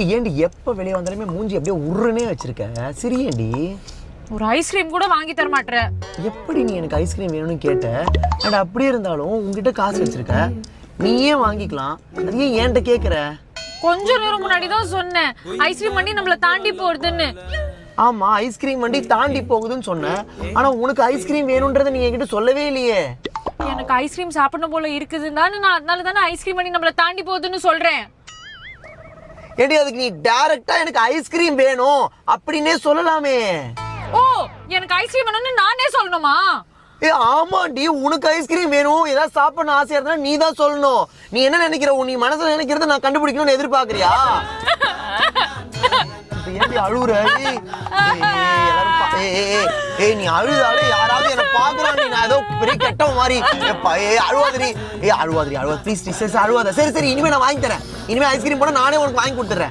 ஏண்டி எப்ப வெளியே வந்தாலுமே மூஞ்சி அப்படியே உருன்னே வச்சிருக்க? சிரியேண்டி ஒரு ஐஸ்கிரீம் கூட வாங்கி தர மாட்ற. எப்படி நீ எனக்கு ஐஸ்கிரீம் வேணும்னு கேட்ட? அண்ட் அப்படியே இருந்தாலும் உங்ககிட்ட காசு வச்சிருக்க. நீயே வாங்கிக்கலாம். அது ஏன் என்கிட்ட கேக்குற? கொஞ்ச நேரம் முன்னாடி தான் சொன்னேன். ஐஸ்கிரீம் வண்டி நம்மள தாண்டி போறதுன்னு ஆமா ஐஸ்கிரீம் வண்டி தாண்டி போகுதுன்னு சொன்ன ஆனா உனக்கு ஐஸ்கிரீம் வேணும்ன்றத நீ என்கிட்ட சொல்லவே இல்லையே. எனக்கு ஐஸ்கிரீம் சாப்பிடணும் போல இருக்குதுன்னு நான் அதனால தானே ஐஸ்கிரீம் வண்டி நம்மள தாண்டி போகுதுன்னு சொல்றேன். ஏடி அதுக்கு நீ டைரக்டா எனக்கு ஐஸ்கிரீம் வேணும் அப்படின்னே சொல்லலாமே. ஓ எனக்கு ஐஸ்கிரீம் வேணும்னு நானே சொல்லணுமா? ஏ ஆமாண்டி உனக்கு ஐஸ்கிரீம் வேணும். ஏதாவது சாப்பிடணும் ஆசையா இருந்தா நீ தான் சொல்லணும். நீ என்ன நினைக்கிற? நீ மனசுல நினைக்கிறத நான் கண்டுபிடிக்கணும்னு எதிர்பார்க்கறியா? இப்ப ஏன்டி அழுவுற? ஏய், நீ அழுதாலே யாராவது என்ன பாக்குறாங்க நான் ஏதோ மாதிரி ஏப்பா, ஏய் அழுவாதடி ஏய் அழுவாதடி அழுவா ப்ளீஸ் ப்ளீஸ் சரி, அழுவாத சரி சரி இனிமே நான் வாங்கி தரேன் இனிமே ஐஸ்கிரீம் போனால் நானே உனக்கு வாங்கி கொடுத்துறேன்